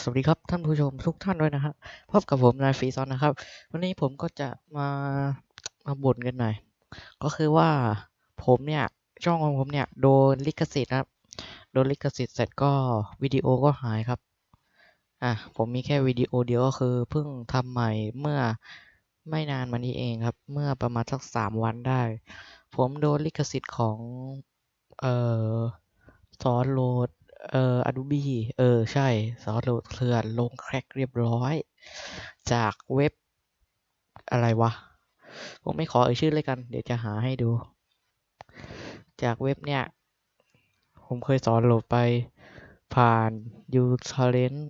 สวัสดีครับท่านผู้ชมทุกท่านด้วยนะครับพบกับผมนายฟีซอนนะครับ วันนี้ผมก็จะมามาบ่นกันหน่อย ก็คือว่าผมเนี่ยช่องของผมเนี่ยโดนลิขสิทธิ์ครับ โดนลิขสิทธิ์เสร็จก็วิดีโอก็หายครับ อะผมมีแค่วิดีโอเดียวก็คือเพิ่งทำใหม่เมื่อไม่นานมานี้เองครับ เมื่อประมาณสักสามวันได้ ผมโดนลิขสิทธิ์ของเอ่อซอสโหลด เอ่อ Adobe เออ ใช่ซอสโหลดเถื่อนลงแครกเรียบร้อย จากเว็บอะไรวะ ผมไม่ขอเอ่ยชื่อเลยกัน เดี๋ยวจะหาให้ดู จากเว็บเนี่ย ผมเคยสอนโหลดไปผ่าน uTorrent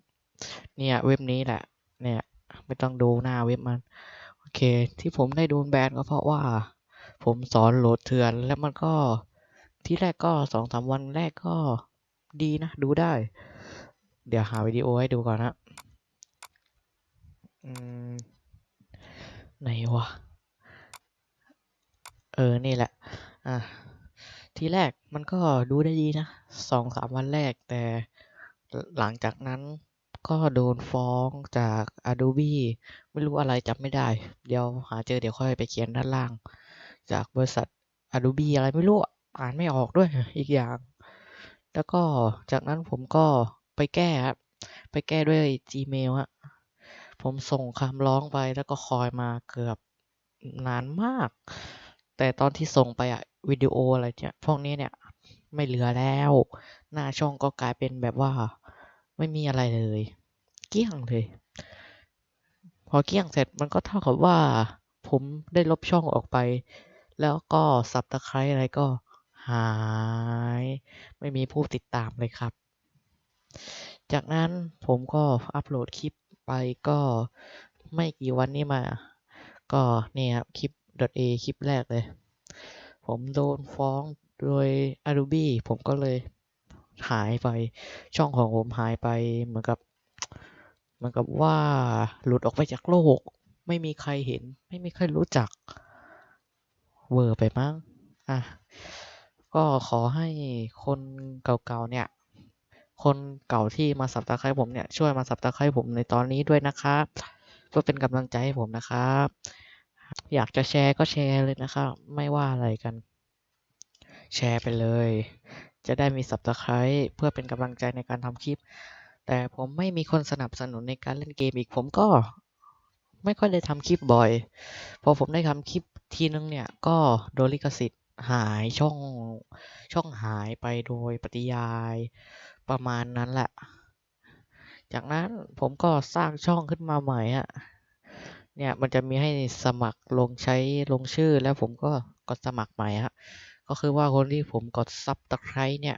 เนี่ย เว็บนี้แหละ เนี่ย ไม่ต้องดูหน้าเว็บมัน โอเค ที่ผมได้โดนแบนก็เพราะว่า ผมสอนโหลดเถื่อนแล้วมันก็ที่แรกก็สองสามวันแรกก็ ดีนะ ดูได้ เดี๋ยวหาวิดีโอให้ดูก่อนนะอืมไหนวะ เออ นี่แหละ อะ ทีแรกมันก็ดูได้ดีนะสองสามวันแรกแต่หลังจากนั้นก็โดนฟ้องจาก Adobe ไม่รู้อะไรจำไม่ได้ เดี๋ยวหาเจอเดี๋ยวค่อยไปเขียนด้านล่าง จากบริษัท Adobe อะไรไม่รู้อะอ่านไม่ออกด้วยอีกอย่าง แล้วก็จากนั้นผมก็ไปแก้ครับ ไปแก้ด้วย Gmail ฮะ ผมส่งคำร้องไปแล้วก็คอยมาเกือบนานมาก แต่ตอนที่ส่งไปอะวิดีโออะไรเนี่ยพวกนี้เนี่ยไม่เหลือแล้ว หน้าช่องก็กลายเป็นแบบว่า ไม่มีอะไรเลย เกลี้ยงเลย พอเกลี้ยงเสร็จมันก็เท่ากับว่า ผมได้ลบช่องออกไป แล้วก็สับตะไคร้อะไรก็ หาย ไม่มีผู้ติดตามเลยครับ จากนั้นผมก็อัปโหลดคลิปไปก็ไม่กี่วันนี้มา ก็นี่ครับคลิป .a คลิปแรกเลย ผมโดนฟ้องโดย Adobe ผมก็เลยหายไปช่องของผมหายไปเหมือนกับเหมือนกับว่าหลุดออกไปจากโลก ไม่มีใครเห็น ไม่มีใครรู้จัก เวอร์ไปมั้งอะ ก็ขอให้คนเก่าๆเนี่ย คนเก่าที่มาสับตะไคร้ผมเนี่ยช่วยมาสับตะไคร้ผมในตอนนี้ด้วยนะครับเพื่อเป็นกำลังใจให้ผมนะครับ อยากจะแชร์ก็แชร์เลยนะครับ ไม่ว่าอะไรกัน แชร์ไปเลย จะได้มีสับตะไคร้เพื่อเป็นกำลังใจในการทำคลิป แต่ผมไม่มีคนสนับสนุนในการเล่นเกมอีกผมก็ไม่ค่อยได้ทำคลิปบ่อย พอผมได้ทำคลิปทีนึงเนี่ย ก็โดนลิขสิทธิ์ หายช่องช่องหายไปโดยปฏิยายประมาณนั้นแหละ จากนั้นผมก็สร้างช่องขึ้นมาใหม่อะเนี่ยมันจะมีให้สมัครลงใช้ลงชื่อแล้วผมก็กดสมัครใหม่ฮะก็คือว่าคนที่ผมกดซับตะไคร้เนี่ย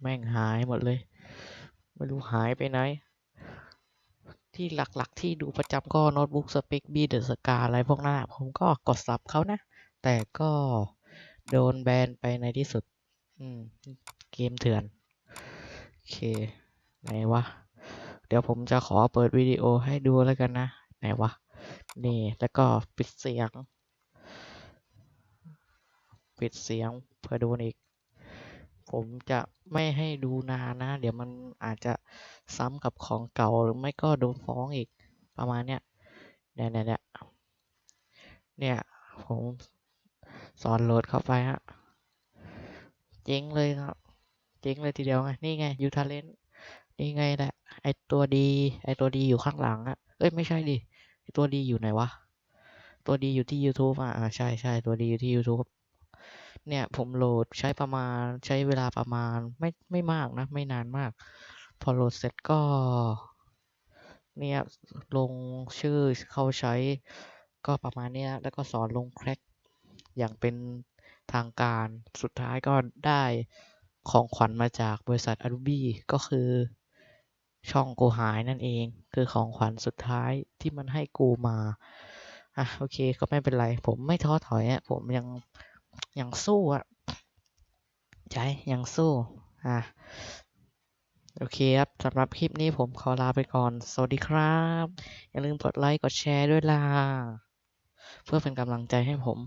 แม่งหายหมดเลย ไม่รู้หายไปไหน ที่หลักๆที่ดูประจำก็โน้ตบุ๊กสเปคบีเดอะสกาอะไรพวกนั้นผมก็กดซับเขานะ แต่ก็ โดนแบนไปในที่สุด อืม เกมเถื่อน โอเค ไหนวะ เดี๋ยวผมจะขอเปิดวิดีโอให้ดูแล้วกันนะ ไหนวะ นี่ แล้วก็ปิดเสียง ปิดเสียงเพื่อดูอีก ผมจะไม่ให้ดูนานนะ เดี๋ยวมันอาจจะซ้ำกับของเก่าหรือไม่ก็โดนฟ้องอีก ประมาณเนี้ยเนี่ยเนี่ยเนี่ยเนี่ยผม สอนโหลดเข้าไปฮะเจ๊งเลยครับ เจ๊งเลยทีเดียวไง นี่ไงยูทาเลนนี่ไงแหละ ไอตัวดี ไอตัวดีอยู่ข้างหลังอะเอ้ยไม่ใช่ดิตัวดีอยู่ไหนวะ ตัวดีอยู่ที่ YouTube อะ ใช่ใช่ตัวดีอยู่ที่ YouTube เนี่ยผมโหลดใช้ประมาณใช้เวลาประมาณไม่ไม่มากนะ ไม่นานมาก พอโหลดเสร็จก็ เนี่ยลงชื่อเข้าใช้ก็ประมาณนี้ยแล้วก็สอนลงแคร็ก อย่างเป็นทางการ สุดท้ายก็ได้ของขวัญมาจากบริษัท Adobe ก็คือช่องกูหายนั่นเอง คือของขวัญสุดท้ายที่มันให้กูมา อะ โอเคก็ไม่เป็นไร ผมไม่ท้อถอยอะผมยังยังสู้อะใช่ยังสู้ อะ โอเคครับสำหรับคลิปนี้ผมขอลาไปก่อน สวัสดีครับ อย่าลืมกดไลค์ กดแชร์ด้วยล่ะ เพื่อเป็นกำลังใจให้ผม